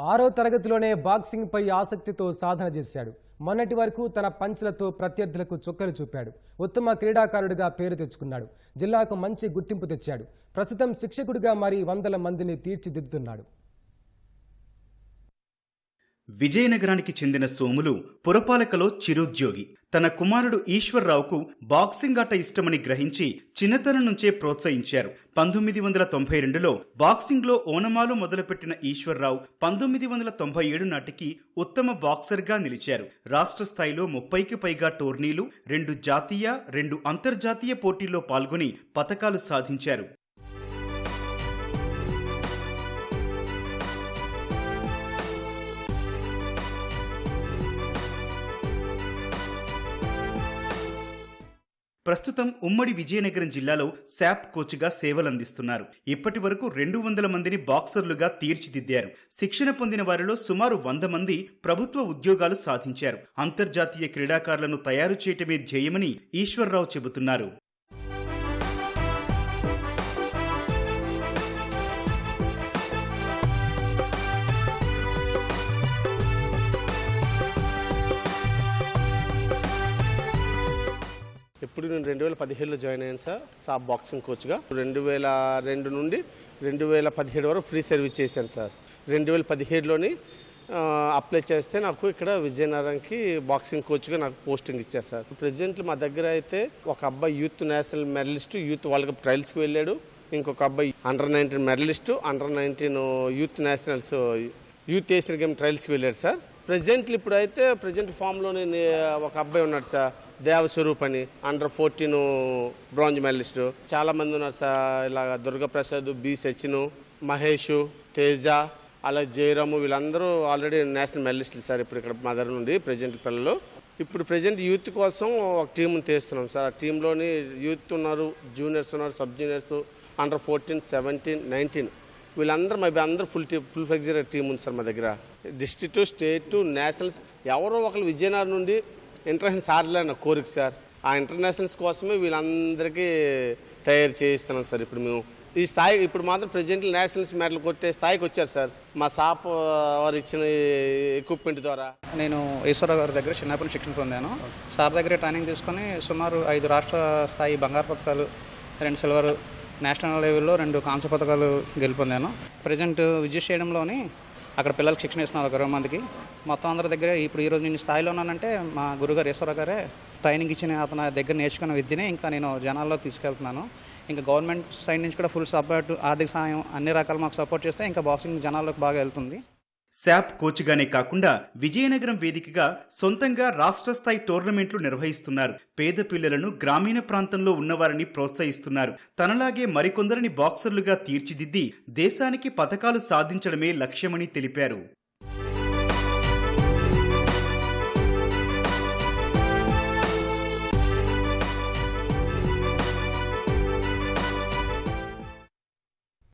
ఆరో తరగతిలోనే బాక్సింగ్ పై ఆసక్తితో సాధన చేశాడు. మొన్నటి వరకు తన పంచులతో ప్రత్యర్థులకు చుక్కలు చూపాడు. ఉత్తమ క్రీడాకారుడిగా పేరు తెచ్చుకున్నాడు. జిల్లాకు మంచి గుర్తింపు తెచ్చాడు. ప్రస్తుతం శిక్షకుడిగా మారి వందల మందిని తీర్చిదిద్దుతున్నాడు. విజయనగరానికి చెందిన సోములు పురపాలకలో చిరుద్యోగి. తన కుమారుడు ఈశ్వర్రావుకు బాక్సింగ్ ఆట ఇష్టమని గ్రహించి చిన్నతనం నుంచే ప్రోత్సహించారు. పంతొమ్మిది వందల తొంభై రెండులో బాక్సింగ్లో ఓనమాలు మొదలుపెట్టిన ఈశ్వర్రావు పంతొమ్మిది వందల తొంభై ఏడు నాటికి ఉత్తమ బాక్సర్గా నిలిచారు. రాష్ట్ర స్థాయిలో ముప్పైకి పైగా టోర్నీలు రెండు జాతీయ రెండు అంతర్జాతీయ పోటీల్లో పాల్గొని పతకాలు సాధించారు. ప్రస్తుతం ఉమ్మడి విజయనగరం జిల్లాలో శాప్ కోచ్గా సేవలందిస్తున్నారు. ఇప్పటి వరకు రెండు వందల మందిని బాక్సర్లుగా తీర్చిదిద్దారు. శిక్షణ పొందిన వారిలో సుమారు వంద మంది ప్రభుత్వ ఉద్యోగాలు సాధించారు. అంతర్జాతీయ క్రీడాకారులను తయారు చేయటమే ధ్యేయమని ఈశ్వరరావు చెబుతున్నారు. ఇప్పుడు నేను రెండు వేల పదిహేడులో జాయిన్ అయ్యాను సార్. సాబ్ బాక్సింగ్ కోచ్గా. రెండు వేల రెండు నుండి రెండు వేల పదిహేడు వరకు ఫ్రీ సర్వీస్ చేశాను సార్. రెండు వేల పదిహేడులోని అప్లై చేస్తే నాకు ఇక్కడ విజయనగరంకి బాక్సింగ్ కోచ్గా నాకు పోస్టింగ్ ఇచ్చారు సార్. ప్రజెంట్ మా దగ్గర అయితే ఒక అబ్బాయి youth national medalist youth world cup ట్రయల్స్కి వెళ్ళాడు. ఇంకొక అబ్బాయి under nineteen medalist under nineteen youth nationals youth Asian game ట్రయల్స్కి వెళ్ళాడు సార్. ప్రజెంట్లు ఇప్పుడైతే ప్రజెంట్ ఫామ్లోనే ఒక అబ్బాయి ఉన్నాడు సార్. దేవస్వరూప్ అని అండర్ ఫోర్టీన్ బ్రాంజ్ మెడలిస్టు చాలా మంది ఉన్నారు సార్. ఇలాగ దుర్గప్రసాద్ బి సచిన్ మహేష్ తేజ అలా జయరాము వీళ్ళందరూ ఆల్రెడీ నేషనల్ మెడలిస్టులు సార్ ఇప్పుడు ఇక్కడ మదర్ నుండి ప్రజెంట్ పిల్లలు. ఇప్పుడు ప్రజెంట్ యూత్ కోసం ఒక టీంని తీస్తున్నాం సార్. ఆ టీంలోని యూత్ ఉన్నారు జూనియర్స్ ఉన్నారు sub juniors under fourteen seventeen nineteen వీళ్ళందరూ మా అందరూ ఫుల్ టీ ఫుల్ ఫ్లెక్జర్ టీం ఉంది సార్ మా దగ్గర. డిస్ట్రిక్ట్ స్టేట్ నేషనల్స్ ఎవరో ఒకరు విజయనగరం నుండి ఇంటర్నేషనల్స్ ఆడలేని నా కోరిక సార్. ఆ ఇంటర్నేషనల్స్ కోసమే వీళ్ళందరికీ తయారు చేయిస్తున్నాం సార్ ఇప్పుడు మేము. ఈ స్థాయి ఇప్పుడు మాత్రం ప్రజెంట్ నేషనల్స్ మెడల్ కొట్టే స్థాయికి వచ్చారు సార్. మా సాప్ వారు ఇచ్చిన ఎక్విప్మెంట్ ద్వారా. నేను ఈశ్వరరావు గారి దగ్గర చిన్నప్పుడు శిక్షణ పొందాను. సార్ దగ్గర ట్రైనింగ్ తీసుకొని సుమారు ఐదు రాష్ట్ర స్థాయి బంగారు పథకాలు రెండు సిల్వర్ నేషనల్ లెవెల్లో రెండు కాంస్య పథకాలు గెలుపొందాను. ప్రజెంట్ విద్యుత్ స్టేడియంలోని అక్కడ పిల్లలకు శిక్షణ ఇస్తున్నారు ఒక ఇరవై మందికి. మొత్తం అందరి దగ్గర ఇప్పుడు ఈరోజు నేను స్థాయిలో ఉన్నానంటే మా గురుగారు ఈశ్వరరావు గారే ట్రైనింగ్ ఇచ్చిన అతని దగ్గర నేర్చుకున్న విద్యనే ఇంకా నేను జనాల్లో తీసుకెళ్తున్నాను. ఇంకా గవర్నమెంట్ సైడ్ నుంచి కూడా ఫుల్ సపోర్ట్ ఆర్థిక సహాయం అన్ని రకాలు మాకు సపోర్ట్ చేస్తే ఇంకా బాక్సింగ్ జనాల్లోకి బాగా వెళ్తుంది. శాప్ కోచ్గానే కాకుండా విజయనగరం వేదికగా సొంతంగా రాష్ట్ర స్థాయి టోర్నమెంట్లు నిర్వహిస్తున్నారు. పేద పిల్లలను గ్రామీణ ప్రాంతంలో ఉన్నవారిని ప్రోత్సహిస్తున్నారు. తనలాగే మరికొందరిని బాక్సర్లుగా తీర్చిదిద్ది దేశానికి పథకాలు సాధించడమే లక్ష్యమని తెలిపారు.